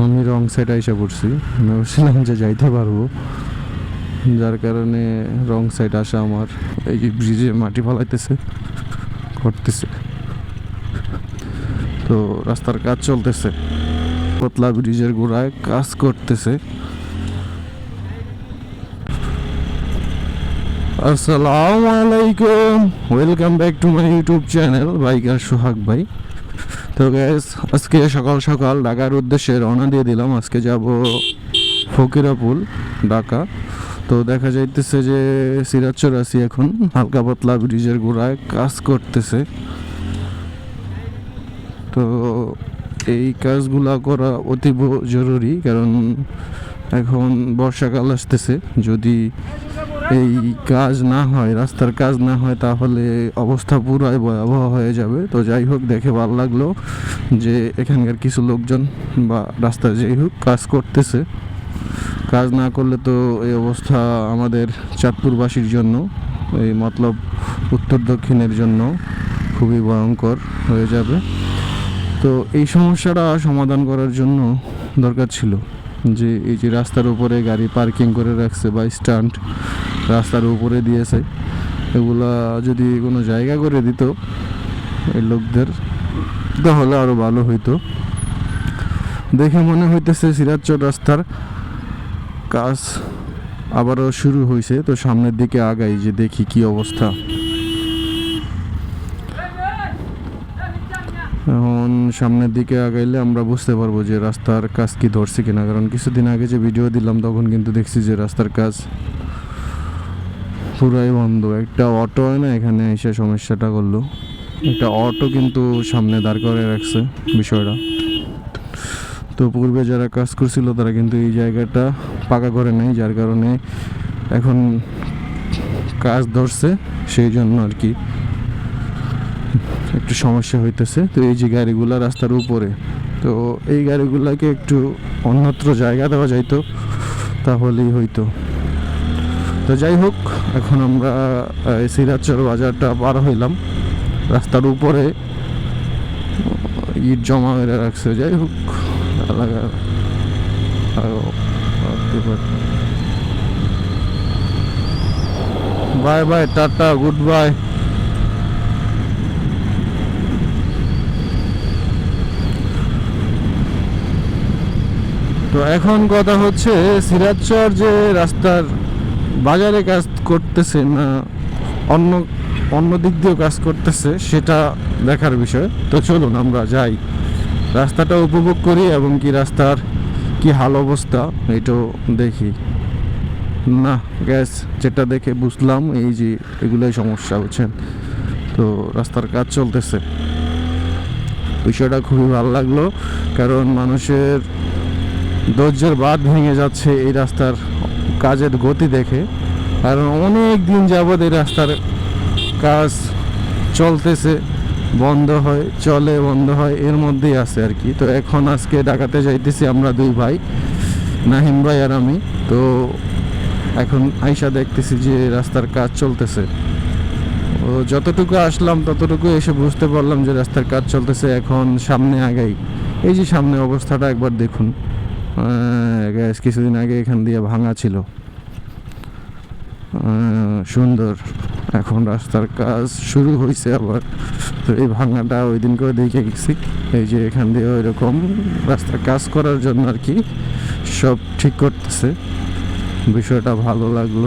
আমি wrong side আইসা পড়ছি। আমি ভাবছিলাম যে যাইতে পারব। যার কারণে রং সাইড আসা আমার এই যে ব্রিজে মাটি ফালাইতেছে, করতেছে। তো রাস্তার কাজ চলতেছে। পতলা ব্রিজের গোড়ায় কাজ করতেছে। আসসালামু আলাইকুম। Welcome back to my YouTube channel biker Sohag ভাই। তো গ্যাস আজকে সকাল সকাল ঢাকার উদ্দেশ্যে রওনা দিয়ে দিলাম। আজকে যাব ফকিরাপুল, ঢাকা। তো দেখা যাইতেছে যে সিরাজচর আছি এখন হালকা পাতলা ব্রিজের গোড়ায় কাজ করতেছে। তো এই কাজগুলা করা অতীব জরুরি, কারণ এখন বর্ষাকাল আসতেছে। যদি এই কাজ না হয়, রাস্তার কাজ না হয়, তাহলে অবস্থা পুরাই ভয়াবহ হয়ে যাবে। তো যাই হোক, দেখে ভালো লাগল যে এখানকার কিছু লোকজন বা রাস্তায় যাই হোক কাজ করতেছে। কাজ না করলে তো এই অবস্থা আমাদের চাঁদপুরবাসীর জন্য, এই মতলব উত্তর দক্ষিণের জন্য খুবই ভয়ঙ্কর হয়ে যাবে। তো এই সমস্যাটা সমাধান করার জন্য দরকার ছিল যে, এই যে রাস্তার উপরে গাড়ি পার্কিং করে রাখছে বা স্ট্যান্ড রাস্তার উপরে দিয়েছে। এগুলা যদি কোনো জায়গা করে দিত, এই লোকদের, তাহলে আরও ভালো হইতো। দেখে মনে হইতেছে সিরাজচর রাস্তার কাজ আবারও শুরু হয়েছে তো সামনের দিকে আগাই যে দেখি কি অবস্থা। এখন সামনের দিকে আগাইলে আমরা বুঝতে পারব যে রাস্তার কাজ কি ধরছে কিনা। কারণ কিছুদিন আগে যে ভিডিও দিলাম, তখন কিন্তু দেখছি যে রাস্তার কাজ পুরাই বন্ধ। একটা অটো হয় না, এখানে এসে সমস্যাটা করল। একটা অটো কিন্তু সামনে দাঁড় করে রাখছে বিষয়টা। তো পূর্বে যারা কাজ করছিল, তারা কিন্তু এই জায়গাটা পাকা করে নেই যার কারণে এখন কাজ ধরছে, সেই জন্য আর কি একটু সমস্যা হইতেছে। তো এই যে গাড়িগুলা রাস্তার উপরে, তো এই গাড়িগুলাকে একটু অন্যত্র জায়গা দেওয়া যাইতো, তাহলেই হইতো। তো যাই হোক এখন আমরা সিরাজচর বাজারটা পার হইলাম। রাস্তার উপরে, ইট জমা করে রাখছে। যাই হোক bye bye, tata, good bye. তো এখন কথা হচ্ছে সিরাজচর যে রাস্তার বাজারে কাজ করতেছে না, অন্য অন্য দিক দিয়েও কাজ করতেছে, সেটা দেখার বিষয়। তো চলুন, আমরা যাই। রাস্তাটা উপভোগ করি এবং কি রাস্তার কি হাল অবস্থা, এটাও দেখি। না, গ্যাস, যেটা দেখে বুঝলাম, এই যে এগুলোই সমস্যা, বুঝছেন? তো রাস্তার কাজ চলতেছে। বিষয়টা খুবই ভালো লাগল, কারণ মানুষের ধৈর্যের বাদ ভেঙে যাচ্ছে এই রাস্তার কাজের গতি দেখে। কারণ অনেক দিন যাবৎ এই রাস্তার কাজ চলতেছে, বন্ধ হয়, চলে, বন্ধ হয়, এর মধ্যেই আছে আর কি। তো এখন আজকে ডাকাতে যাইতেছি আমরা দুই ভাই, নাহিম ভাই আর আমি। তো এখন আইসা দেখতেছি যে রাস্তার কাজ চলতেছে। ও যতটুকু আসলাম ততটুকু এসে বুঝতে পারলাম যে রাস্তার কাজ চলতেছে এখন সামনে আগাই। এই যে সামনে অবস্থাটা একবার দেখুন। গ্যাস কিছুদিন আগে এখান দিয়ে ভাঙা ছিল। সুন্দর। এখন রাস্তার কাজ শুরু হয়েছে আবার। তো এই ভাঙাটা ওই দিন করে দেখে গেছি। এই যে এখান দিয়ে ওই রকম রাস্তার কাজ করার জন্য আর কি সব ঠিক করতেছে। বিষয়টা ভালো লাগল।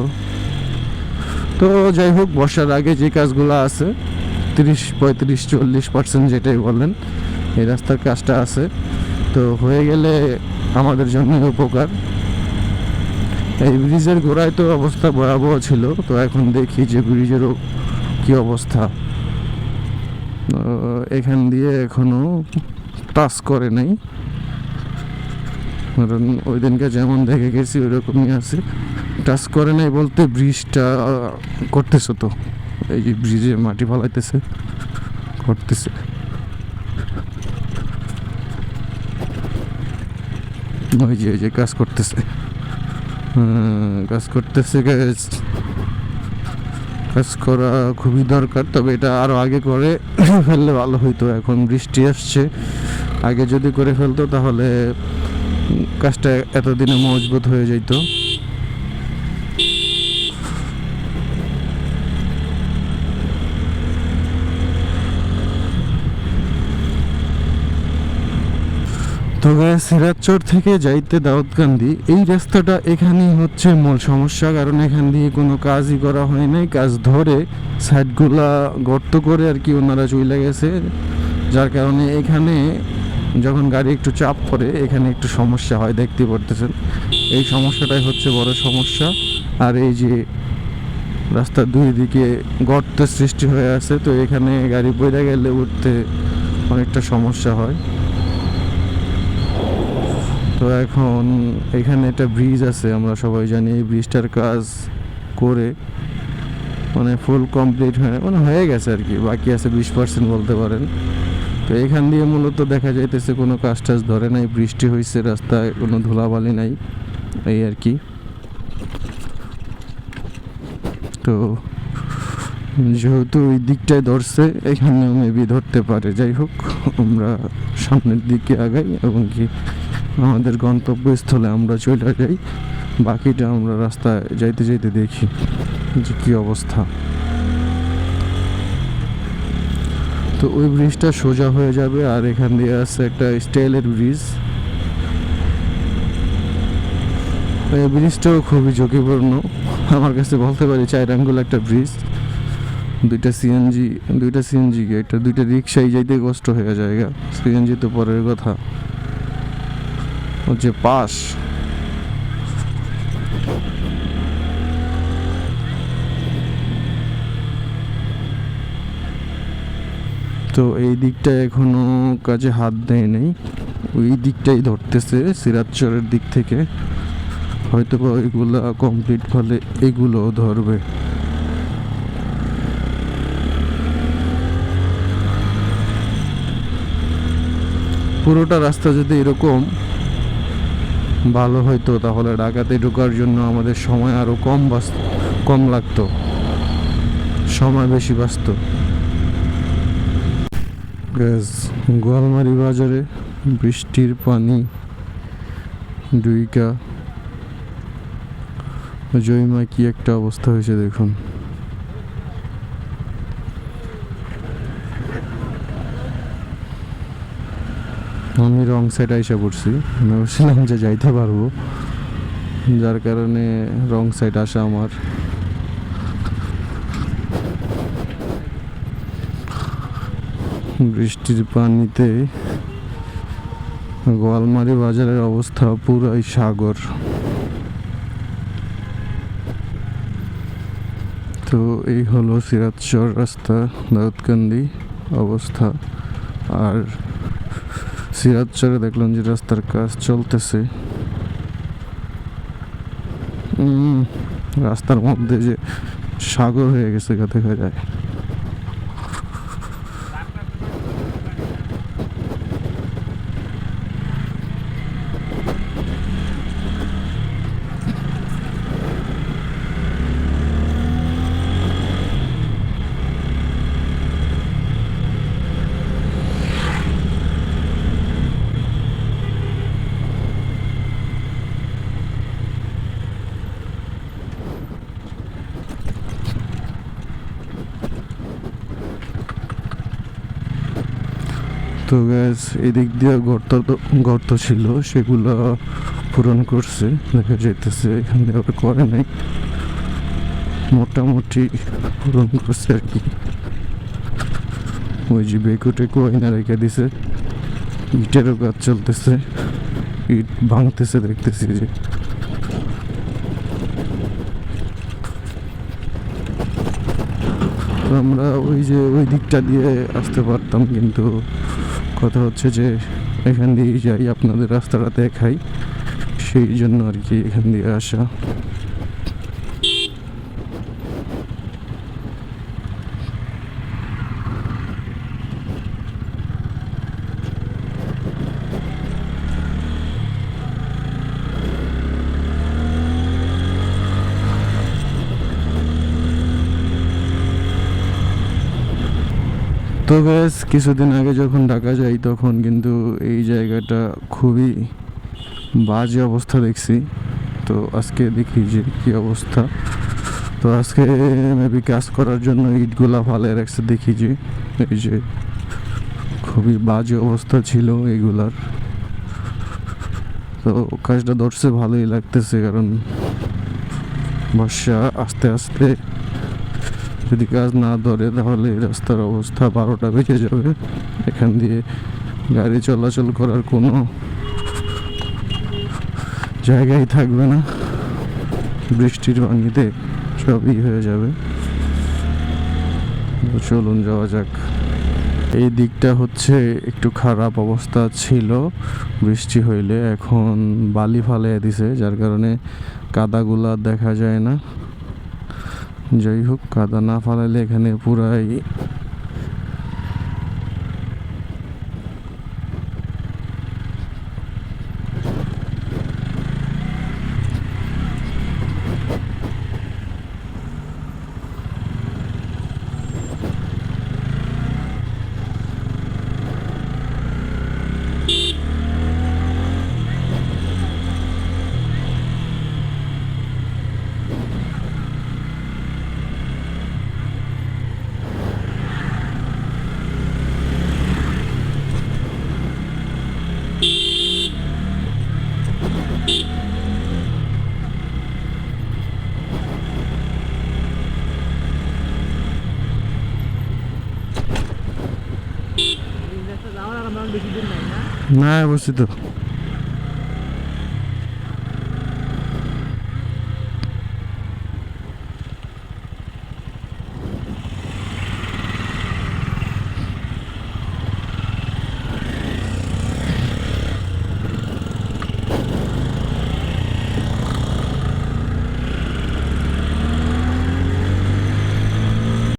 তো যাই হোক, বর্ষার আগে যে কাজগুলো আছে, তিরিশ, পঁয়ত্রিশ, চল্লিশ পার্সেন্ট যেটাই বলেন, এই রাস্তার কাজটা আছে। তো হয়ে গেলে আমাদের জন্য উপকার। এই ব্রিজের গোড়ায় তো অবস্থা ভয়াবহ ছিল, তো এখন দেখি যে ব্রিজেরও কি অবস্থা। এখান দিয়ে এখনও টাচ করে নাই। কারণ ওই দিনকে যেমন দেখে গেছি ওই রকমই আছে। টাচ করে নাই বলতে ব্রিজটা করতেছে তো, এই যে ব্রিজে মাটি ফালাইতেছে, করতেছে। ওই যে ওই যে কাজ করতেছে। কাজ করতেছে গ্যাস কাজ করা খুবই দরকার, তবে এটা আরও আগে করে ফেললে ভালো হইতো। এখন বৃষ্টি আসছে। আগে যদি করে ফেলতো তাহলে কাজটা এতদিনে মজবুত হয়ে যেত তো গায়ে সিরাজচর থেকে যাইতে দাউদকান্দি এই রাস্তাটা এখানেই হচ্ছে মূল সমস্যা, কারণ এখান দিয়ে কোনো কাজই করা হয় নাই। কাজ ধরে সাইডগুলা গর্ত করে আর কি ওনারা চলে গেছে। যার কারণে এখানে যখন গাড়ি একটু চাপ পড়ে, এখানে একটু সমস্যা হয়, দেখতে পারতেছেন। এই সমস্যাটাই হচ্ছে বড় সমস্যা। আর এই যে রাস্তার দুই দিকে গর্তের সৃষ্টি হয়ে আছে, তো এখানে গাড়ি বইরা গেলে উঠতে অনেকটা সমস্যা হয়। তো এখন এখানে একটা ব্রিজ আছে, আমরা সবাই জানি এই ব্রিজটার কাজ করে মানে ফুল কমপ্লিট হয়ে মানে হয়ে গেছে আর কি, বাকি আছে বিশ পার্সেন্ট বলতে পারেন। তো এখান দিয়ে মূলত দেখা যাইতেছে কোনো কাজ টাজ ধরে নাই, বৃষ্টি হয়েছে রাস্তায়, কোনো ধুলাবালি নাই, এই আর কি। তো যেহেতু ওই দিকটায় ধরছে, এখানেও মেবি ধরতে পারে। যাই হোক, আমরা সামনের দিকে আগাই এবং কি আমাদের গন্তব্যস্থলে আমরা চলে যাই। বাকিটা আমরা রাস্তায় যাইতে যাইতে দেখি যে কী অবস্থা। তো ওই ব্রিজটা সোজা হয়ে যাবে আর এখান দিয়ে আছে একটা স্টাইলের ব্রিজ এই ব্রিজটাও খুবই ঝুঁকিপূর্ণ। আমার কাছে বলতে পারি চার আঙ্গুল একটা ব্রিজ দুইটা সিএনজি দুইটা সিএনজি একটা দুইটা রিক্সায় যাইতে কষ্ট হয়ে যায় সিএনজি তো পরের কথা। হচ্ছে পাস। তো এই দিকটা এখনও কাজে হাত দেয় নাই ওই দিকটাই ধরতেছে সিরাজচরের দিক থেকে। হয়তো বা ওইগুলা কমপ্লিট হলে এগুলোও ধরবে। পুরোটা রাস্তা যদি এরকম ভালো হইতো, তাহলে ঢাকাতে ঢোকার জন্য আমাদের সময় আরও কম বাঁচ কম লাগতো। সময় বেশি বাঁচত। গ্যাস, গোয়ালমারি বাজারে বৃষ্টির পানি ডুইকা জয়মা কি একটা অবস্থা হয়েছে দেখুন। আমি রং সাইড আইসা পড়ছি। আমি ভাবছিলাম যে যাইতে পারব। যার কারণে রং সাইড আসা আমার। বৃষ্টির পানিতে গোয়ালমারি বাজারের অবস্থা পুরাই সাগর। তো এই হলো সিরাজচর রাস্তা, দাউদকান্দি অবস্থা। আর সিরাজচরে দেখলাম যে রাস্তার কাজ চলতেছে। রাস্তার মধ্যে যে সাগর হয়ে গেছে দেখা যায়। তো গ্যাস এদিক দিয়ে গর্ত গর্ত ছিল, সেগুলো পূরণ করছে, দেখা যাইতেছে এখান দিয়ে আবার করে নাই। মোটামুটি পূরণ করছে আর কি। ওই যে বেকুটে কয়না রেখে দিছে, ইটেরও কাজ চলতেছে, ইট ভাঙতেছে দেখতেছি যে। আমরা ওই যে ওই দিকটা দিয়ে আসতে পারতাম, কিন্তু কথা হচ্ছে যে এখান দিয়ে যাই, আপনাদের রাস্তাটা দেখাই, সেই জন্য আর কি এখান দিয়ে আসা। তো ব্যাস কিছুদিন আগে যখন ঢাকা যাই তখন কিন্তু এই জায়গাটা খুবই বাজে অবস্থা দেখছি। তো আজকে দেখি যে কি অবস্থা। তো আজকে মেবি কাজ করার জন্য ইটগুলা ফালে রাখছে, দেখি যে এই যে খুবই বাজে অবস্থা ছিল এগুলার। তো কাজটা ধরছে, ভালোই লাগতেছে কারণ বর্ষা আস্তে আস্তে যদি কাজ না ধরে তাহলে রাস্তার অবস্থা বারোটা বেজে যাবে। এখান দিয়ে গাড়ি চলাচল করার কোনো জায়গায় থাকবে না। বৃষ্টির পানিতে সবই হয়ে যাবে। চলুন যাওয়া যাক। এই দিকটা হচ্ছে একটু খারাপ অবস্থা ছিল। বৃষ্টি হইলে এখন বালি ফালিয়ে দিছে, যার কারণে কাদাগুলা দেখা যায় না। যাই হোক কাদা না ফালাইলে এখানে পুরাই না বসছি তো